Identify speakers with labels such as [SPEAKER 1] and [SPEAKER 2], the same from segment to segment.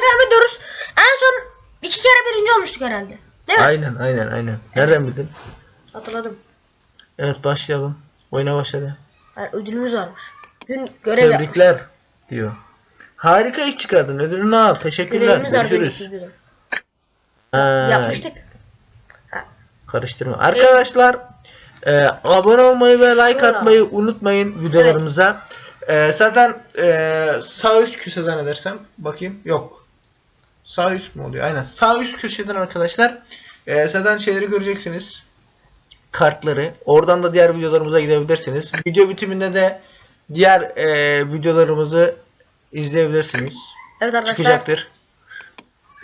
[SPEAKER 1] devam ediyoruz. En son iki kere birinci olmuştuk herhalde. Değil mi?
[SPEAKER 2] Aynen aynen aynen. Nereden bildin?
[SPEAKER 1] Hatırladım.
[SPEAKER 2] Evet başlayalım. Oyuna başladı.
[SPEAKER 1] Yani ödülümüz varmış. Dün görev.
[SPEAKER 2] Tebrikler diyor. Harika iş çıkardın. Ödülünü al. Teşekkürler.
[SPEAKER 1] Görevimiz.
[SPEAKER 2] Görüşürüz. Ha,
[SPEAKER 1] Yapmıştık.
[SPEAKER 2] Karıştırma. Arkadaşlar e, abone olmayı ve like
[SPEAKER 1] Şurada.
[SPEAKER 2] atmayı unutmayın videolarımıza. E, zaten e, sağ üst köşe zannedersem bakayım yok. Sağ üst mü oluyor? Aynen. Sağ üst köşeden arkadaşlar e, zaten şeyleri göreceksiniz. Kartları. Oradan da diğer videolarımıza gidebilirsiniz. Video bitiminde de diğer e, videolarımızı izleyebilirsiniz.
[SPEAKER 1] Evet arkadaşlar.
[SPEAKER 2] Çıkacaktır.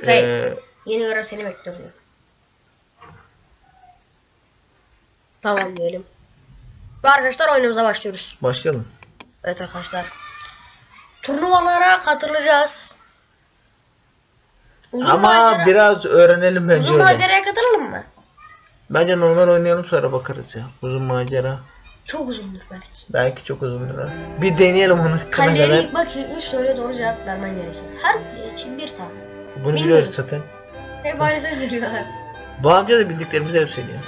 [SPEAKER 1] Ve-
[SPEAKER 2] E,
[SPEAKER 1] Yeni görev seni bekliyor. Tamam diyelim. Ve arkadaşlar oyunumuza başlıyoruz.
[SPEAKER 2] başlayalım.
[SPEAKER 1] Evet arkadaşlar. Turnuvalara katılacağız. Uzun
[SPEAKER 2] Ama
[SPEAKER 1] macera-
[SPEAKER 2] biraz öğrenelim bence
[SPEAKER 1] uzun
[SPEAKER 2] öyle.
[SPEAKER 1] maceraya katılalım mı?
[SPEAKER 2] Bence normal oynayalım sonra bakarız ya. Uzun macera.
[SPEAKER 1] Çok uzundur belki.
[SPEAKER 2] Belki çok uzundur ha. Bir deneyelim onu kana kadar.
[SPEAKER 1] Kalleri bakın 3 soruya doğru cevap vermen gerekir. Her için bir tane.
[SPEAKER 2] Bunu
[SPEAKER 1] bilmiyorum.
[SPEAKER 2] biliyoruz zaten.
[SPEAKER 1] Hep aynısını veriyorlar.
[SPEAKER 2] Bu amca da bildiklerimizi hep söylüyor.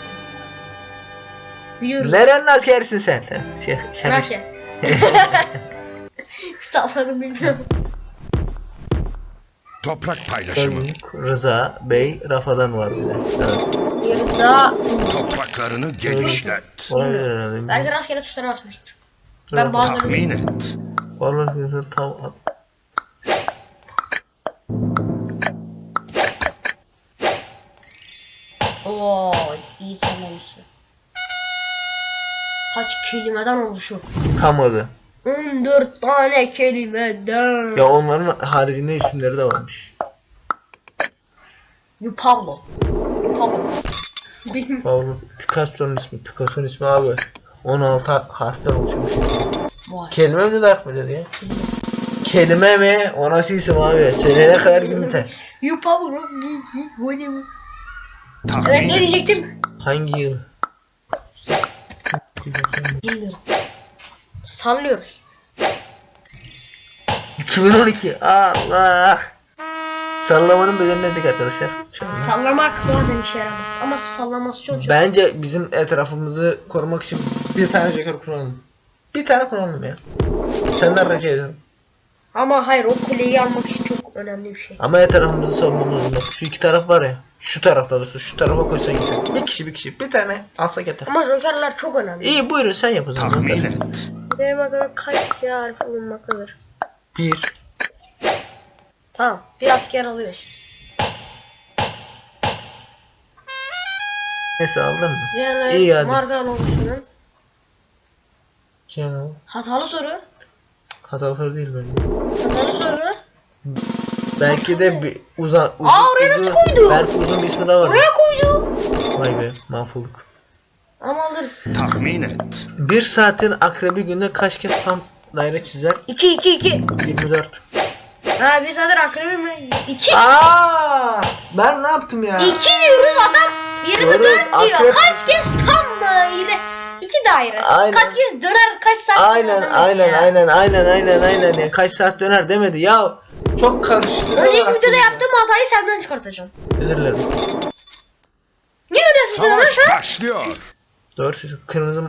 [SPEAKER 1] Biliyorum.
[SPEAKER 2] Nerenin askerisin sen? Şey.
[SPEAKER 1] Nasıl? Salladım bilmiyorum.
[SPEAKER 3] Toprak paylaşımı.
[SPEAKER 2] Sorumluluk Rıza Bey Rafa'dan var bir de. Evet.
[SPEAKER 1] Yarıda
[SPEAKER 3] Topraklarını genişlet.
[SPEAKER 2] Olabilir herhalde.
[SPEAKER 1] belki rastgele tuşlara basmıştır.
[SPEAKER 2] Rafa.
[SPEAKER 1] Ben bazıları
[SPEAKER 3] Tahmin et.
[SPEAKER 2] Olabilir tam.
[SPEAKER 1] Oo, iyi söylemişsin. Kaç kelimeden oluşur?
[SPEAKER 2] Tam adı.
[SPEAKER 1] 14 tane kelimeden.
[SPEAKER 2] Ya onların haricinde isimleri de varmış.
[SPEAKER 1] Pablo. Pablo.
[SPEAKER 2] Pablo Picasso'nun ismi. Picasso'nun ismi abi. 16 har- harften oluşmuş.
[SPEAKER 1] Vay.
[SPEAKER 2] Kelime mi de mi dedi ya? Kelime mi? O nasıl isim abi? Söyleyene kadar gün biter.
[SPEAKER 1] You Pablo. Evet ne diyecektim?
[SPEAKER 2] Hangi yıl?
[SPEAKER 1] Bilmiyorum. Sallıyoruz.
[SPEAKER 2] 2012. Allah. Sallamanın bedelini ödedik arkadaşlar.
[SPEAKER 1] Sallamak bazen işe yaramaz. Ama sallamasyon çok.
[SPEAKER 2] Bence bizim etrafımızı korumak için bir tane joker kullanalım. Bir tane kullanalım ya. Senden rica ediyorum.
[SPEAKER 1] Ama hayır o kuleyi almak için çok önemli bir şey.
[SPEAKER 2] Ama etrafımızı savunmamız lazım. Şu iki taraf var ya. Şu tarafta doğrusu. Şu tarafa koysa yeter. Bir kişi bir kişi. Bir tane alsak yeter.
[SPEAKER 1] Ama jokerler çok önemli.
[SPEAKER 2] İyi buyurun sen yap o zaman.
[SPEAKER 3] Tahmin et.
[SPEAKER 1] Benim adıma kaç ya harf bulunmaktadır?
[SPEAKER 2] Bir.
[SPEAKER 1] Tamam. Bir asker alıyoruz.
[SPEAKER 2] Neyse aldın mı?
[SPEAKER 1] Yani
[SPEAKER 2] İyi hadi.
[SPEAKER 1] Margal oluşunun.
[SPEAKER 2] Kenan.
[SPEAKER 1] Hatalı soru.
[SPEAKER 2] Hatalı soru değil bence.
[SPEAKER 1] Hatalı soru.
[SPEAKER 2] Belki de bir uzan uzun,
[SPEAKER 1] Aa, oraya nasıl
[SPEAKER 2] uzun-
[SPEAKER 1] koydu?
[SPEAKER 2] Belki uzun bir ismi daha var.
[SPEAKER 1] Oraya koydu.
[SPEAKER 2] Vay be mahvolduk.
[SPEAKER 1] Ama alırız.
[SPEAKER 3] Tahmin et.
[SPEAKER 2] Bir saatin akrebi günde kaç kez tam daire çizer?
[SPEAKER 1] 2 2 2.
[SPEAKER 2] 24.
[SPEAKER 1] Ha bir saattir akrebi mi? 2.
[SPEAKER 2] Aa, ben ne yaptım ya?
[SPEAKER 1] 2 diyoruz adam 24
[SPEAKER 2] Doğru,
[SPEAKER 1] diyor.
[SPEAKER 2] akrep-
[SPEAKER 1] Kaç kez tam daire? 2 daire.
[SPEAKER 2] Aynen.
[SPEAKER 1] Kaç kez döner kaç saat
[SPEAKER 2] Aynen
[SPEAKER 1] döner
[SPEAKER 2] aynen
[SPEAKER 1] ya?
[SPEAKER 2] aynen aynen aynen aynen ya. Kaç saat döner demedi ya. Çok karıştı.
[SPEAKER 1] Önceki videoda yaptığım hatayı senden çıkartacağım.
[SPEAKER 2] Özür dilerim.
[SPEAKER 1] Niye öyle yapıyorsun
[SPEAKER 3] Savaş
[SPEAKER 1] sen?
[SPEAKER 3] başlıyor.
[SPEAKER 2] Doğru söylüyorsun. Kırmızı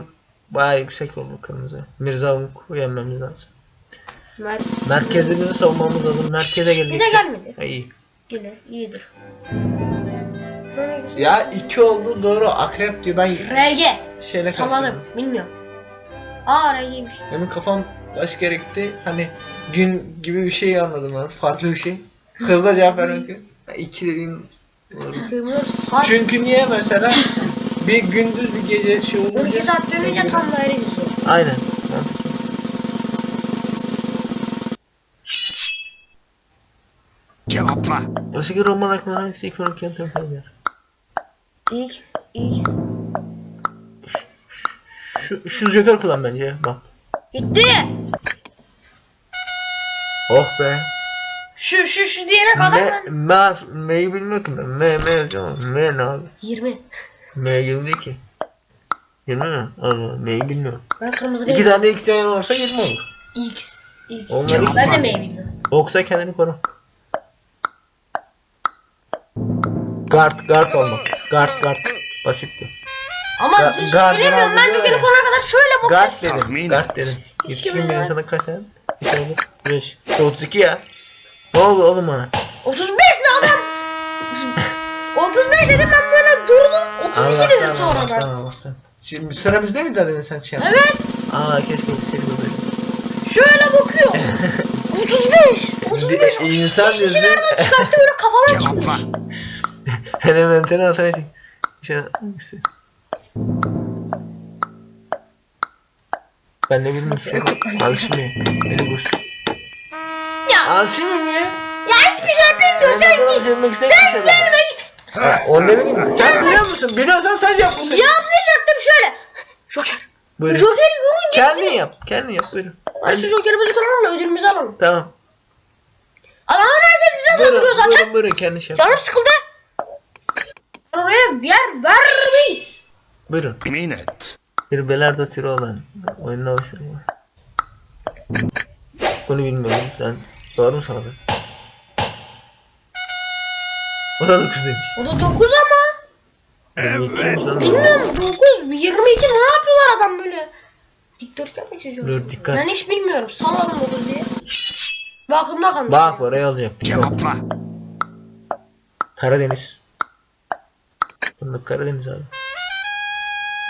[SPEAKER 2] bayağı yüksek oldu kırmızı. Mirza Umuk yenmemiz lazım.
[SPEAKER 1] Mer
[SPEAKER 2] Merkezimizi savunmamız lazım. Merkeze geldik.
[SPEAKER 1] Bize gelmedi.
[SPEAKER 2] Ha, iyi.
[SPEAKER 1] Yine iyidir.
[SPEAKER 2] Ya iki oldu doğru. Akrep diyor. Ben
[SPEAKER 1] RG.
[SPEAKER 2] şeyle karıştırdım.
[SPEAKER 1] Bilmiyorum. Aa RG'ymiş.
[SPEAKER 2] Benim kafam başka yere gitti. Hani gün gibi bir şey anladım ben. Farklı bir şey. Hızla cevap vermek. İki dediğin. Çünkü niye mesela bir gündüz bir gece şey
[SPEAKER 1] 12
[SPEAKER 2] olunca
[SPEAKER 1] saat dönünce tam daire gidiyor.
[SPEAKER 2] Aynen. Mantıklı.
[SPEAKER 3] Cevapla.
[SPEAKER 2] Eski roman aklına hangisi ekonomik yöntem söyler?
[SPEAKER 1] İlk, ilk.
[SPEAKER 2] Şu, şu joker kullan bence bak.
[SPEAKER 1] Gitti.
[SPEAKER 2] Oh be.
[SPEAKER 1] Şu şu şu diyene kadar
[SPEAKER 2] Me,
[SPEAKER 1] ben.
[SPEAKER 2] me, me'yi bilmiyorum ki ben. Me, me. Me ne abi?
[SPEAKER 1] 20.
[SPEAKER 2] 20 ki. 20 mi? Allah me'yi bilmiyorum.
[SPEAKER 1] Ben kırmızı
[SPEAKER 2] İki tane x yan yana olursa 20 olur.
[SPEAKER 1] X. X.
[SPEAKER 2] Onlar
[SPEAKER 1] ben
[SPEAKER 2] X.
[SPEAKER 1] de meyve bilmiyorum.
[SPEAKER 2] Yoksa kendini koru. Guard, guard olmak. Guard, guard. Basitti.
[SPEAKER 1] Ama
[SPEAKER 2] Ga-
[SPEAKER 1] hiç söylemiyorum ben
[SPEAKER 2] böyle.
[SPEAKER 1] koyana kadar şöyle bak.
[SPEAKER 2] Guard dedim.
[SPEAKER 3] Tahmin
[SPEAKER 2] Guard
[SPEAKER 3] et.
[SPEAKER 2] dedim.
[SPEAKER 1] Hiç
[SPEAKER 2] Yetişkin bir insana kaç tane? Bir tane oldu. Beş. 32 ya. Ne oldu oğlum bana?
[SPEAKER 1] 35 ne adam? 35 dedim ben durdum. 32 dedim
[SPEAKER 2] Allah'tan Allah'tan
[SPEAKER 1] sonradan.
[SPEAKER 2] Allah'tan. Şimdi sıra bizde mi dedim sen şey yaptın?
[SPEAKER 1] Evet.
[SPEAKER 2] Aa keşke seni böyle.
[SPEAKER 1] Şöyle bakıyor. 35. 35.
[SPEAKER 2] Bir de insan gözü-
[SPEAKER 1] nereden çıkarttı böyle
[SPEAKER 3] Cevapla.
[SPEAKER 1] çıkmış.
[SPEAKER 2] Elementini altına çek. İşte hangisi? Ben ne bileyim şu Alçımı. Beni boş.
[SPEAKER 1] Ya,
[SPEAKER 2] Alçımı mı ya?
[SPEAKER 1] ya hiçbir şey bilmiyorsun. Sen git.
[SPEAKER 2] Sen
[SPEAKER 1] Sen gelme.
[SPEAKER 2] Ha, onu ne bileyim. Sen biliyor musun? Biliyorsan sen yap bunu.
[SPEAKER 1] Yaptım şöyle. Joker.
[SPEAKER 2] Buyurun.
[SPEAKER 1] Joker'i görünce.
[SPEAKER 2] Kendin yap. Kendin yap buyurun.
[SPEAKER 1] Hadi şu Joker'imizi kullanalım da ödülümüzü alalım.
[SPEAKER 2] Tamam.
[SPEAKER 1] Adamlar herkes bize saldırıyor zaten.
[SPEAKER 2] buyurun, buyurun kendin şey yap.
[SPEAKER 1] Canım sıkıldı. Oraya yer vermeyiz.
[SPEAKER 2] Buyurun.
[SPEAKER 3] Tahmin et.
[SPEAKER 2] Bir belardo türü olan oyununa başlayalım. Bunu bilmiyorum. Sen doğru mu sanadın? O da 9 demiş.
[SPEAKER 1] O da 9 ama.
[SPEAKER 2] 22 mi sanırım?
[SPEAKER 1] Bilmiyorum 9, 22 ne yapıyorlar adam böyle? Dikdörtgen mi çiziyor?
[SPEAKER 2] Dur, dikkat.
[SPEAKER 1] Ben hiç bilmiyorum. Salladım 9 diye. Ve aklımda kalmış.
[SPEAKER 2] Bak oraya alacak.
[SPEAKER 3] Cevapla.
[SPEAKER 2] Karadeniz. Fındık Karadeniz abi.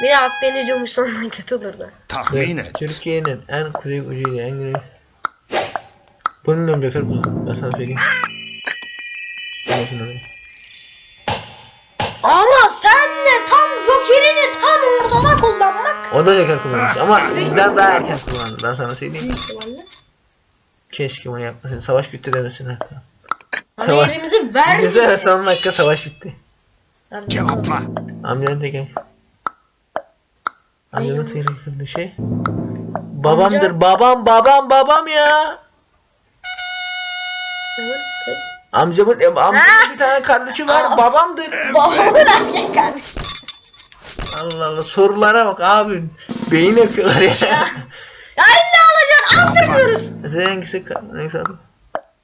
[SPEAKER 1] Bir de Akdeniz diyormuş sonundan kötü olurdu.
[SPEAKER 3] Tahmin
[SPEAKER 2] Evet,
[SPEAKER 3] et.
[SPEAKER 2] Türkiye'nin en kuzey ucuyla en güney. Bunu bilmiyorum Joker bu. Ben sana söyleyeyim. Bakın oraya.
[SPEAKER 1] Ama sen de tam Joker'ini tam ortada kullanmak.
[SPEAKER 2] O da Joker kullanmış ama bizden daha erken kullandı. Ben sana söyleyeyim. Keşke bunu yapmasın. Savaş bitti demesin.
[SPEAKER 1] Ama
[SPEAKER 2] Savaş.
[SPEAKER 1] yerimizi vermiyor.
[SPEAKER 2] Düşünsene son dakika savaş bitti.
[SPEAKER 3] Cevapla.
[SPEAKER 2] Amcanın tek Amcamın tek bir şey. Babamdır. Babam babam babam ya.
[SPEAKER 1] Evet, evet.
[SPEAKER 2] Amcamın, e, amcamın bir tane kardeşi var.
[SPEAKER 1] Aa.
[SPEAKER 2] Babamdır.
[SPEAKER 1] Babamın erkek kardeşi.
[SPEAKER 2] Allah Allah sorulara bak abi. Beyin yakıyorlar ya.
[SPEAKER 1] Ya illa alacaksın aldırmıyoruz.
[SPEAKER 2] Sen hangisi, hangisi adı?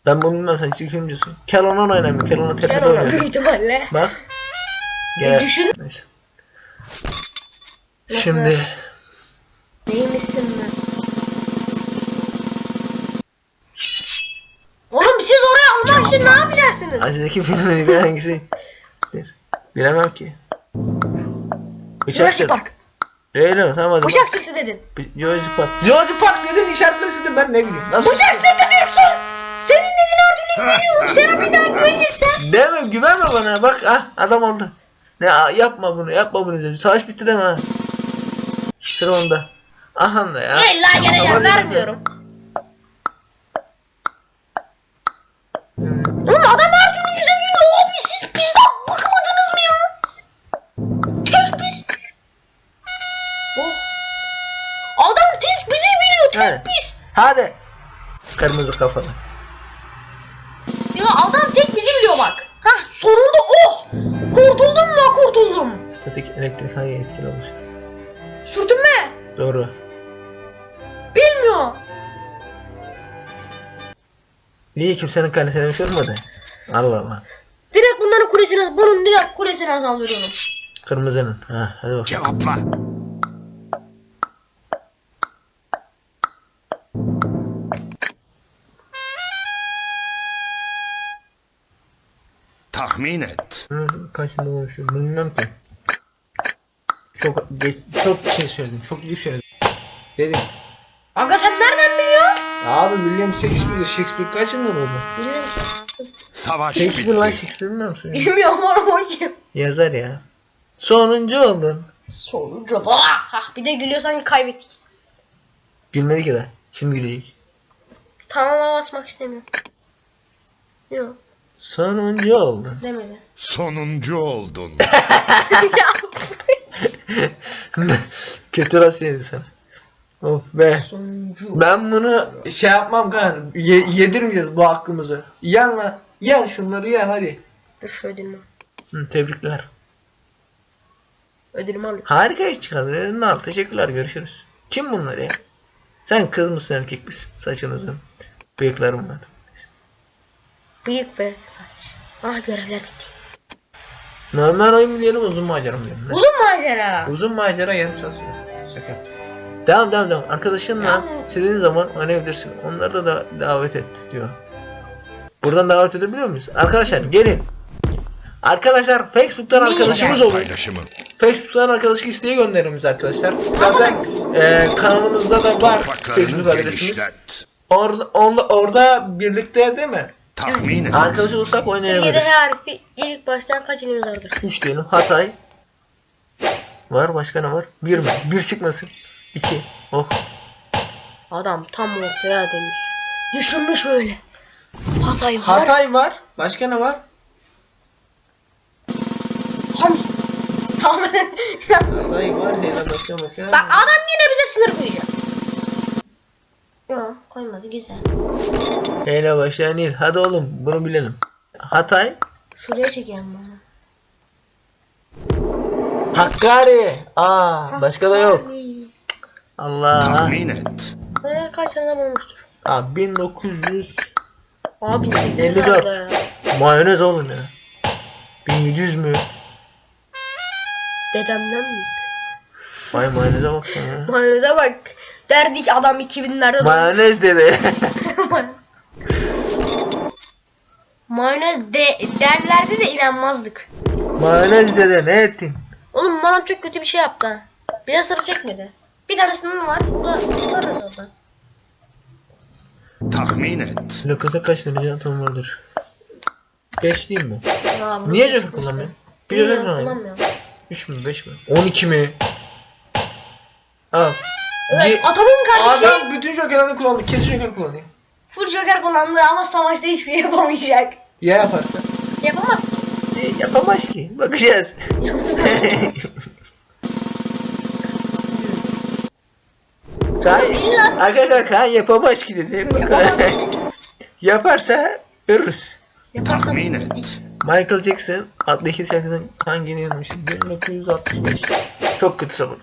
[SPEAKER 2] Ben bunu bilmem sen film diyorsun. Kelonan oynamıyor. Kelonan tepede
[SPEAKER 1] Gel ona
[SPEAKER 2] oynuyor.
[SPEAKER 1] büyük ihtimalle.
[SPEAKER 2] Bak.
[SPEAKER 1] Bir düşün.
[SPEAKER 2] Neyse. Şimdi
[SPEAKER 1] yapacaksınız?
[SPEAKER 2] Aşağıdaki filmin hangisi? Bilemem ki.
[SPEAKER 1] Jurassic
[SPEAKER 2] Bıçaktır.
[SPEAKER 1] Park.
[SPEAKER 2] Öyle mi? Tamam hadi.
[SPEAKER 1] Bıçak sesi dedin.
[SPEAKER 2] Jurassic Park. Jurassic Park dedin işaretlesin ben ne bileyim. Nasıl?
[SPEAKER 1] Bıçak sesi diyorsun. Senin dediğin ardını güveniyorum. Sana bir daha güvenirsen.
[SPEAKER 2] Deme güvenme bana bak ah adam oldu. Ne ah, yapma bunu yapma bunu dedim. Savaş bitti deme ha. Sıra onda. Aha da ya.
[SPEAKER 1] İlla geleceğim
[SPEAKER 2] Tamam,
[SPEAKER 1] vermiyorum.
[SPEAKER 2] Hadi. Kırmızı kafalı.
[SPEAKER 1] Ya adam tek bizi biliyor bak. Hah sonunda oh. Kurtuldum mu kurtuldum.
[SPEAKER 2] Statik elektrik hangi etkili olmuş?
[SPEAKER 1] Sürtünme.
[SPEAKER 2] Doğru.
[SPEAKER 1] Bilmiyor.
[SPEAKER 2] Niye kimsenin kalesine şey olmadı? Allah Allah.
[SPEAKER 1] Direkt bunların kulesine, bunun direkt kulesine saldırıyorum.
[SPEAKER 2] Kırmızının. Ha, hadi bakalım.
[SPEAKER 3] Cevapla. Tahmin et.
[SPEAKER 2] Hı, Kaçında konuşuyor? Bilmiyorum ki. Çok geç, çok şey söyledim. Çok büyük söyledim. Dedim.
[SPEAKER 1] Aga sen nereden biliyorsun?
[SPEAKER 2] Abi William Shakespeare, Shakespeare kaçında doğdu?
[SPEAKER 1] Bilmiyorum.
[SPEAKER 3] Savaş
[SPEAKER 2] Shakespeare lan
[SPEAKER 3] bitti.
[SPEAKER 2] Shakespeare bilmiyor musun?
[SPEAKER 1] Bilmiyorum oğlum o kim?
[SPEAKER 2] Yazar ya. Sonuncu oldun.
[SPEAKER 1] Sonuncu da. Ah, bir de gülüyor sanki kaybettik.
[SPEAKER 2] Gülmedi ki de. Şimdi gülecek.
[SPEAKER 1] Tamama basmak istemiyorum. Yok
[SPEAKER 2] Sonuncu oldun.
[SPEAKER 1] demedi.
[SPEAKER 3] Sonuncu oldun.
[SPEAKER 2] Kötü rast yedi sana. Of be.
[SPEAKER 1] Sonuncu.
[SPEAKER 2] Ben bunu şey yapmam kan. Ye- yedirmeyeceğiz bu hakkımızı. Yen lan. Yen şunları yen hadi.
[SPEAKER 1] Dur şu ödülümü.
[SPEAKER 2] Hı, tebrikler.
[SPEAKER 1] Ödülümü alayım.
[SPEAKER 2] Harika iş çıkardın. Elini al. Teşekkürler. Görüşürüz. Kim bunlar ya? Sen kız mısın erkek misin? Saçın uzun. Bıyıklarım var.
[SPEAKER 1] Bıyık ve saç. Ah görevler bitti.
[SPEAKER 2] Normal oyun mu diyelim uzun macera mı diyelim?
[SPEAKER 1] Uzun macera.
[SPEAKER 2] Uzun macera yarım saat sürüyor. Şaka. Devam devam devam. Arkadaşınla istediğin zaman oynayabilirsin. Onları da, da davet et diyor. Buradan davet edebiliyor muyuz? Arkadaşlar gelin. Arkadaşlar Facebook'tan
[SPEAKER 1] Niye?
[SPEAKER 2] arkadaşımız olun.
[SPEAKER 3] Paylaşımı.
[SPEAKER 2] Facebook'tan arkadaşlık isteği gönderin bize arkadaşlar. Zaten e, kanalımızda da var Facebook adresimiz. Orada, orada, orada birlikte değil mi?
[SPEAKER 3] Tahmin et.
[SPEAKER 2] Arkadaş olursak oynayabiliriz.
[SPEAKER 1] H harfi ilk baştan kaç elimiz vardır?
[SPEAKER 2] 3 diyelim. Hatay. Var başka ne var? 1 mi? 1 çıkmasın. 2. Oh.
[SPEAKER 1] Adam tam ortaya demiş. Düşünmüş böyle. Hatay var.
[SPEAKER 2] Hatay var. Başka ne var?
[SPEAKER 1] Tamam.
[SPEAKER 2] Hatay var. Helallasyon bakıyor.
[SPEAKER 1] Bak adam yine bize sınır koyacak. Yok koymadı güzel.
[SPEAKER 2] Hele başlayan il. Hadi oğlum bunu bilelim. Hatay.
[SPEAKER 1] Şuraya çekelim bunu.
[SPEAKER 2] Hakkari. Aa başka da yok. Allah.
[SPEAKER 3] Tahmin et.
[SPEAKER 1] Böyle kaç tane adam olmuştur?
[SPEAKER 2] Aa 1900
[SPEAKER 1] Abi
[SPEAKER 2] 54.
[SPEAKER 1] Ya.
[SPEAKER 2] mayonez oğlum ya. 1700 mü?
[SPEAKER 1] Dedemden mi?
[SPEAKER 2] Vay mayoneze bak ya.
[SPEAKER 1] Mayoneze bak. Derdik adam 2000'lerde doğmuş.
[SPEAKER 2] Mayonez dedi.
[SPEAKER 1] Mayonez de derlerdi de inanmazdık.
[SPEAKER 2] mayonez dedi ne ettin?
[SPEAKER 1] Oğlum bana çok kötü bir şey yaptı. ha. Bir de sıra çekmedi. Bir tanesinin var. O da varız zaten.
[SPEAKER 3] Tahmin et.
[SPEAKER 2] Lokata kaç derece atom vardır? 5 değil mi?
[SPEAKER 1] Aa, bu
[SPEAKER 2] Niye
[SPEAKER 1] çok
[SPEAKER 2] joker kullanmıyor? Bir
[SPEAKER 1] Bilmiyorum,
[SPEAKER 2] joker kullanıyor.
[SPEAKER 1] kullanmıyorum.
[SPEAKER 2] 3 mü 5 mi? 12 mi? Al.
[SPEAKER 1] Evet,
[SPEAKER 2] Ge-
[SPEAKER 1] atomun kardeşi
[SPEAKER 2] Adam bütün jokerlerini kullandı. Kesin joker kullanıyor.
[SPEAKER 1] full joker kullandı ama savaşta hiçbir şey yapamayacak.
[SPEAKER 2] Ya yaparsa?
[SPEAKER 1] Yapamaz.
[SPEAKER 2] E, yapamaz ki. Bakacağız. Kaan,
[SPEAKER 1] İlla-
[SPEAKER 2] arkadaşlar Kaan yapamaz ki dedi.
[SPEAKER 1] Yapamaz.
[SPEAKER 2] Yaparsa görürüz.
[SPEAKER 1] Yaparsam
[SPEAKER 3] Tahmin et.
[SPEAKER 2] Michael Jackson adlı iki şarkısının hangini yazmış? 1965. Çok kötü sabır.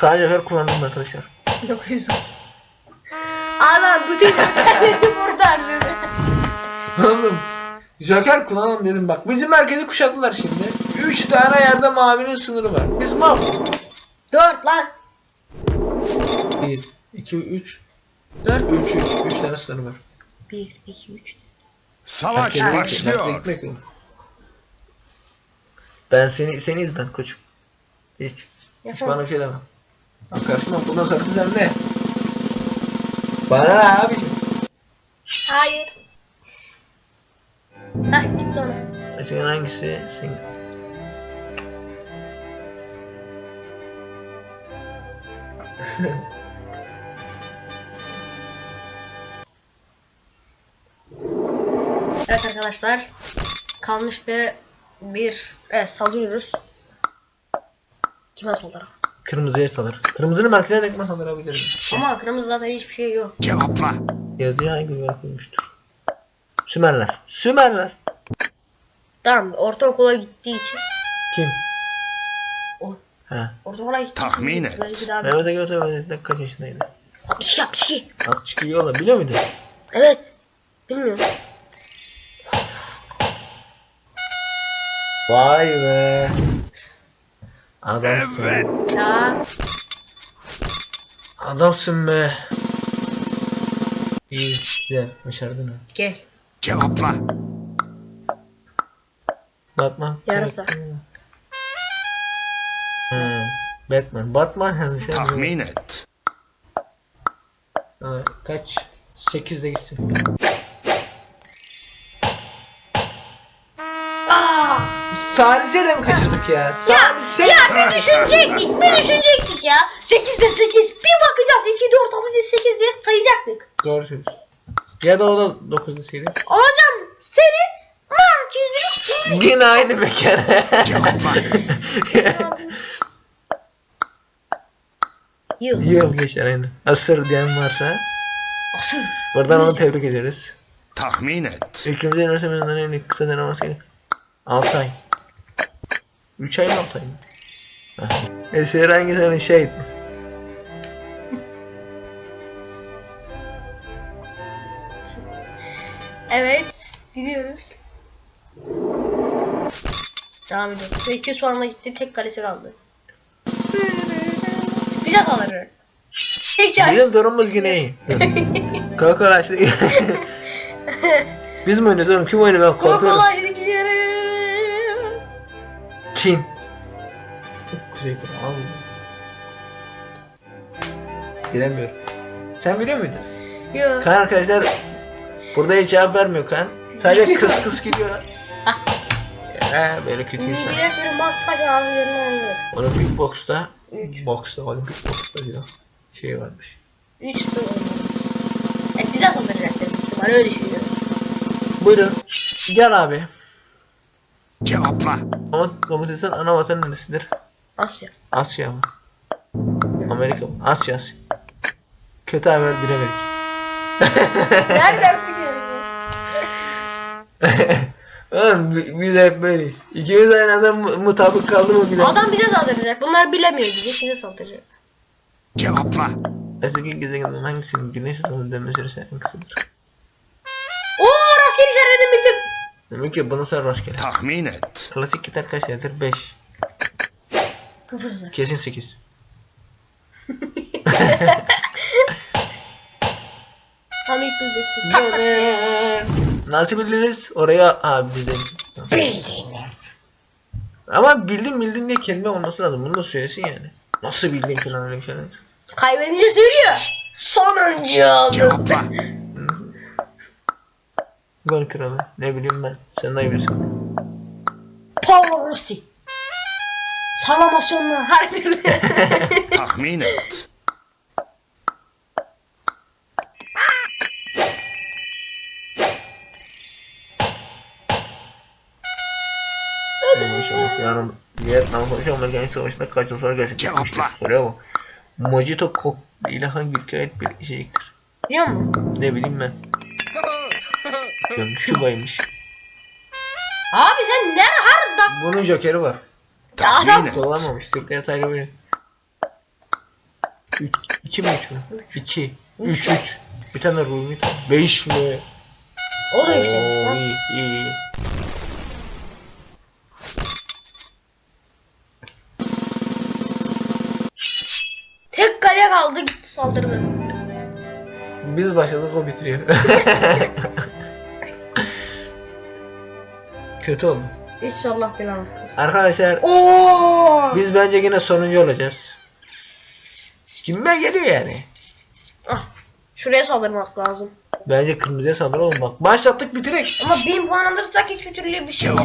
[SPEAKER 2] Joker kullandım arkadaşlar.
[SPEAKER 1] 990. Adam bütün jokerleri burada harcadı.
[SPEAKER 2] Oğlum Joker kullanalım dedim bak. Bizim merkezi kuşattılar şimdi. 3 tane yerde mavinin sınırı var. Biz mahvolduk.
[SPEAKER 1] 4 lan.
[SPEAKER 2] 1, 2, 3,
[SPEAKER 1] 4.
[SPEAKER 2] 3, 3. 3 tane sınırı var.
[SPEAKER 1] 1, 2, 3.
[SPEAKER 3] Savaş
[SPEAKER 2] Herkes-
[SPEAKER 3] başlıyor.
[SPEAKER 2] ekmek. Ben seni seni izlen koçum. Hiç. Hiç bana bir şey demem. Karşıma bundan sonrası sende. Bana ne abicim?
[SPEAKER 1] Hayır. Heh gitti ona.
[SPEAKER 2] Senin hangisi? Senin...
[SPEAKER 1] Evet arkadaşlar. Kalmıştı bir... Evet sallıyoruz. Kime saldıralım?
[SPEAKER 2] Kırmızıya salır. Kırmızının merkezine tekme saldırabilirim.
[SPEAKER 1] Ama kırmızı zaten hiçbir şey yok.
[SPEAKER 3] Cevapla.
[SPEAKER 2] Yazıya hangi güven koymuştur? Sümerler. Sümerler.
[SPEAKER 1] Tamam ortaokula gittiği için.
[SPEAKER 2] Kim?
[SPEAKER 1] O.
[SPEAKER 2] He.
[SPEAKER 1] Ortaokula gittiği
[SPEAKER 3] Tahmin
[SPEAKER 1] için.
[SPEAKER 3] et.
[SPEAKER 1] Belki daha
[SPEAKER 2] Mehmet Ege Otomobil'de kaç yaşındaydı?
[SPEAKER 1] 62 62.
[SPEAKER 2] 62 yola biliyor muydun?
[SPEAKER 1] Evet. Bilmiyorum.
[SPEAKER 2] Vay be. Adamsın.
[SPEAKER 3] Evet.
[SPEAKER 1] Ya.
[SPEAKER 2] Adamsın be. İyi. Güzel. Başardın ha.
[SPEAKER 1] Gel.
[SPEAKER 3] Cevapla.
[SPEAKER 2] Batman.
[SPEAKER 1] Yarasa.
[SPEAKER 2] Hmm. Batman. Batman yazmış.
[SPEAKER 3] Tahmin et.
[SPEAKER 2] Ha, kaç? 8'de gitsin. Salise de mi kaçırdık ya? Salise.
[SPEAKER 1] Ya bir düşünecektik, bir düşünecektik ya. 8'de 8, bir bakacağız 2, 4, 6, 7, 8 diye sayacaktık.
[SPEAKER 2] Doğru söylüyorsun. Ya da o da 9'dasıydı.
[SPEAKER 1] Hocam seni merkezini...
[SPEAKER 2] Yine aynı mekan.
[SPEAKER 1] Yıl.
[SPEAKER 2] Yıl geçer aynı. Asır diyen varsa
[SPEAKER 1] Asıl.
[SPEAKER 2] buradan onu tebrik ederiz.
[SPEAKER 3] Tahmin et.
[SPEAKER 2] Ülkemizde üniversite mezunlarının en kısa dönem askeri. 6 ay. 3 ay mı 6 ay mı? Heh. Eser hangi senin şey?
[SPEAKER 1] Evet, gidiyoruz. Devam ediyorum. Şu 200 puanla gitti. Tek kalesi kaldı. Bize kalır. Tek
[SPEAKER 2] Bizim durumumuz. Coca-Cola işte. Biz mi oynuyoruz oğlum? Kim oynuyor ben korkuyorum.
[SPEAKER 1] Cola gidiyorum.
[SPEAKER 2] Çin. Kuzey Kore. Allah. Bilemiyorum. Sen biliyor muydun?
[SPEAKER 1] Yok.
[SPEAKER 2] Kaan arkadaşlar burada hiç cevap vermiyor Kaan. Sadece kıs kıs gidiyor. Eee böyle kötü insan.
[SPEAKER 1] Abi yerine alıyor.
[SPEAKER 2] Olimpik boksta,
[SPEAKER 1] Üç.
[SPEAKER 2] boksta, olimpik boksta diyor. Şey varmış.
[SPEAKER 1] 3 tur. E bize kaldıracaktır. Ben öyle düşünüyorum.
[SPEAKER 2] Buyurun. Gel abi.
[SPEAKER 3] Cevapla.
[SPEAKER 2] Ama domatesin ana vatanı neresidir?
[SPEAKER 1] Asya.
[SPEAKER 2] Asya mı? Amerika mı? Asya Asya. Kötü haber bilemedik.
[SPEAKER 1] Nereden biliyorsun?
[SPEAKER 2] Oğlum bi- biz hep böyleyiz. İkimiz aynı anda mu- mutabık kaldı mı bilemedik.
[SPEAKER 1] Adam bize saldıracak. Bunlar bilemiyor bizi. Bize saldıracak.
[SPEAKER 3] Cevapla.
[SPEAKER 2] Eski gezegenin hangisinin güneş sisteminin dönme süresi en kısadır?
[SPEAKER 1] Oo rastgele işaretim bildim.
[SPEAKER 2] Demek ki bunu sen rastgele.
[SPEAKER 3] Tahmin et.
[SPEAKER 2] Klasik gitar kaç senedir? 5.
[SPEAKER 1] Kafası.
[SPEAKER 2] Kesin 8.
[SPEAKER 1] Tam ilk bildirsin. Tak tak.
[SPEAKER 2] Nasıl bildiniz? Oraya abi bizde.
[SPEAKER 1] Bildin.
[SPEAKER 2] Ama bildin bildin diye kelime olması lazım. Bunu da söylesin yani. Nasıl bildin falan öyle bir şey.
[SPEAKER 1] Kaybedince söylüyor. Sonuncu oldu.
[SPEAKER 2] Gol kralı. Ne bileyim ben. Sen de bilirsin.
[SPEAKER 1] Paolo Rossi. Salamasyonla türlü.
[SPEAKER 3] Tahmin et.
[SPEAKER 2] Neymiş ama yarın Vietnam Savaşı Amerikan Savaşı'nda kaç yıl sonra gerçekleşmiştir? Soruya bak. Mojito Coke ile hangi ülkeye ait bir içecektir?
[SPEAKER 1] Biliyor musun?
[SPEAKER 2] Ne bileyim ben. Yok, Küba'ymış.
[SPEAKER 1] Abi sen ne her dak...
[SPEAKER 2] Bunun jokeri var.
[SPEAKER 3] Tahmin et.
[SPEAKER 2] Kullanmamış. Türkler böyle. 2 mi 3 mü? 2. 3 3. Bir tane Rumi. 5 mi?
[SPEAKER 1] O da işte.
[SPEAKER 2] Oo, iyi iyi iyi.
[SPEAKER 1] Tek kale kaldı gitti saldırdı.
[SPEAKER 2] Biz başladık o bitiriyor. Kötü oldu.
[SPEAKER 1] İnşallah versin.
[SPEAKER 2] Arkadaşlar
[SPEAKER 1] Oo!
[SPEAKER 2] biz bence yine sonuncu olacağız. Kime geliyor yani?
[SPEAKER 1] Ah, şuraya saldırmak lazım.
[SPEAKER 2] Bence kırmızıya saldıralım bak. Başlattık bitirek.
[SPEAKER 1] Ama 1000 puan alırsak hiçbir türlü bir şey yok.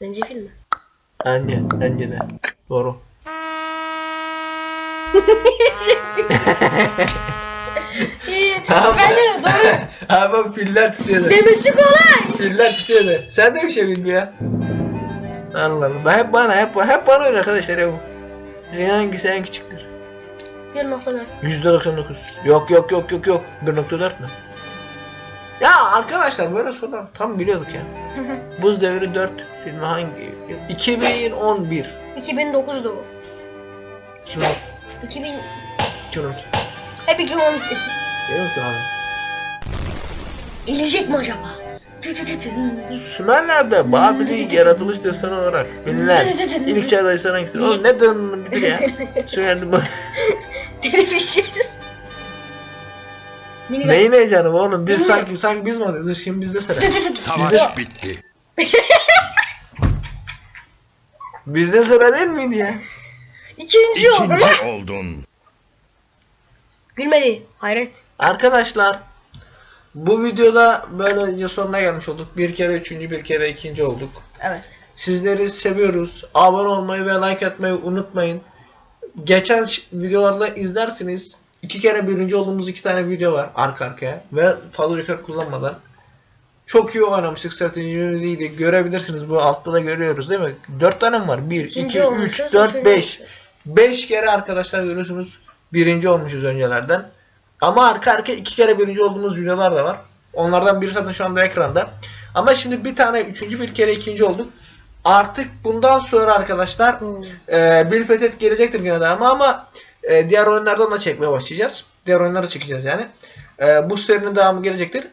[SPEAKER 1] Bence film mi?
[SPEAKER 2] Bence, bence de. Doğru.
[SPEAKER 1] İyi. Bence de doğru.
[SPEAKER 2] Abi bak piller tutuyordu.
[SPEAKER 1] Demesi kolay.
[SPEAKER 2] Piller tutuyordu. Sen de bir şey bilmiyor. Allah Allah. Ben hep bana hep hep bana öyle arkadaşlar ya bu. En hangisi en küçüktür?
[SPEAKER 1] 1.4.
[SPEAKER 2] %99. Yok yok yok yok yok. 1.4 mü? Ya arkadaşlar böyle sorular tam biliyorduk ya. Buz Devri 4 filmi hangi? 2011.
[SPEAKER 1] 2009'du bu.
[SPEAKER 2] 2010.
[SPEAKER 1] 2000
[SPEAKER 2] 2012.
[SPEAKER 1] hep 2012.
[SPEAKER 2] Görüyor musun abi?
[SPEAKER 1] İleyecek mi acaba? Tı tı tı tı.
[SPEAKER 2] Sümerler'de Babil'in yaratılış destanı olarak bilinen ilk çağda insan hangisidir? Oğlum ne dönün bitir ya. Sümer'de bu.
[SPEAKER 1] Delireceğiz. Mini
[SPEAKER 2] Neyin heyecanı oğlum? Biz sanki sanki biz mi alıyoruz? Şimdi bizde sıra.
[SPEAKER 3] Savaş bitti.
[SPEAKER 2] Bizde sıra değil miydi ya?
[SPEAKER 1] İkinci.
[SPEAKER 3] İkinci oldun.
[SPEAKER 1] Gülmedi. Hayret.
[SPEAKER 2] Arkadaşlar bu videoda böylece sonuna gelmiş olduk. Bir kere üçüncü, bir kere ikinci olduk.
[SPEAKER 1] Evet.
[SPEAKER 2] Sizleri seviyoruz. Abone olmayı ve like atmayı unutmayın. Geçen videolarda izlersiniz. İki kere birinci olduğumuz iki tane video var arka arkaya. Ve fazla kullanmadan. Çok iyi oynamıştık. Stratejimiz iyiydi. Görebilirsiniz. Bu altta da görüyoruz değil mi? Dört tane mi var? Bir,
[SPEAKER 1] İkinci
[SPEAKER 2] iki,
[SPEAKER 1] olmuşuz,
[SPEAKER 2] üç, dört,
[SPEAKER 1] üçüncü
[SPEAKER 2] beş.
[SPEAKER 1] olmuşuz.
[SPEAKER 2] 5 kere arkadaşlar görüyorsunuz birinci olmuşuz öncelerden. Ama arka arkaya iki kere birinci olduğumuz videolar da var. Onlardan biri zaten şu anda ekranda. Ama şimdi bir tane üçüncü bir kere ikinci olduk. Artık bundan sonra arkadaşlar
[SPEAKER 1] Hmm.
[SPEAKER 2] e, Bill Fethet gelecektir yine de ama ama e, diğer oyunlardan da çekmeye başlayacağız. Diğer oyunları çekeceğiz yani. E, bu serinin devamı gelecektir.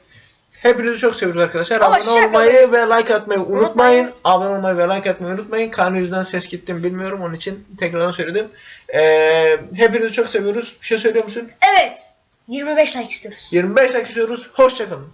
[SPEAKER 2] Hepinizi çok seviyoruz arkadaşlar.
[SPEAKER 1] Hoşça
[SPEAKER 2] Abone olmayı ve like atmayı unutmayın.
[SPEAKER 1] Unutmayın.
[SPEAKER 2] Abone olmayı ve like atmayı unutmayın. Karnı yüzünden ses gitti mi bilmiyorum. Onun için tekrardan söyledim. Ee, hepinizi çok seviyoruz. Bir şey söylüyor musun?
[SPEAKER 1] Evet. 25 like istiyoruz.
[SPEAKER 2] 25 like istiyoruz. Hoşçakalın.